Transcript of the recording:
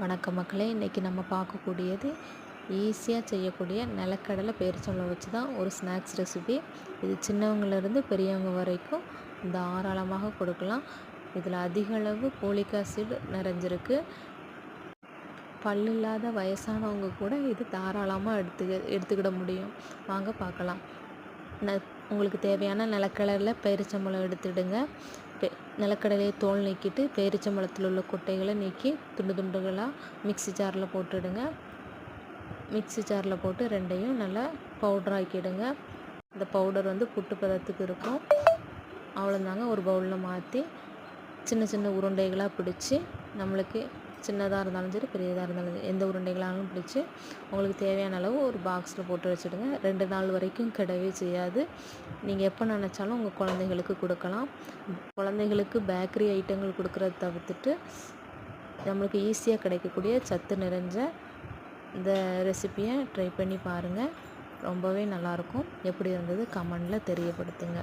வணக்கம் மக்களே. இன்றைக்கி நம்ம பார்க்கக்கூடியது ஈஸியாக செய்யக்கூடிய நிலக்கடலை பேரிச்சம்பழம் வச்சு தான் ஒரு ஸ்நாக்ஸ் ரெசிபி இது சின்னவங்கலேருந்து பெரியவங்க வரைக்கும் தாராளமாக கொடுக்கலாம். இதில் அதிக அளவு போலிக் ஆசிட் நிறைஞ்சிருக்கு. பல்லு இல்லாத வயசானவங்க கூட இது தாராளமாக எடுத்துக்க எடுத்துக்கிட முடியும். வாங்க பார்க்கலாம். ந உங்களுக்கு தேவையான நிலக்கடலை பேரிச்சம்பழம் எடுத்துடுங்க. நிலக்கடலையை தோல் நீக்கிட்டு பேரிச்சம்பழத்தில் உள்ள கொட்டைகளை நீக்கி துண்டு துண்டுகளாக மிக்ஸி ஜாரில் போட்டுடுங்க. மிக்ஸி ஜாரில் போட்டு ரெண்டையும் நல்லா பவுடர் ஆக்கிடுங்க. இந்த பவுடர் வந்து புட்டு பதத்துக்கு இருக்கும். அவ்வளோதாங்க ஒரு பவுலில் மாற்றி சின்ன சின்ன உருண்டைகளாக பிடிச்சி நம்மளுக்கு சின்னதாக இருந்தாலும் சரி பெரியதாக இருந்தாலும் சரி எந்த உருண்டைகளாலும் பிடிச்சி உங்களுக்கு தேவையான அளவு ஒரு பாக்ஸில் போட்டு வச்சுடுங்க. ரெண்டு நாள் வரைக்கும் கிடவே செய்யாது. நீங்கள் எப்போ நினச்சாலும் உங்கள் குழந்தைகளுக்கு கொடுக்கலாம். குழந்தைகளுக்கு பேக்கரி ஐட்டங்கள் கொடுக்குறத தவிர்த்துட்டு நம்மளுக்கு ஈஸியாக கிடைக்கக்கூடிய சத்து நிறைஞ்ச இந்த ரெசிப்பியை ட்ரை பண்ணி பாருங்கள் ரொம்பவே நல்லாயிருக்கும் எப்படி இருந்தது? கமெண்டில் தெரியப்படுத்துங்க.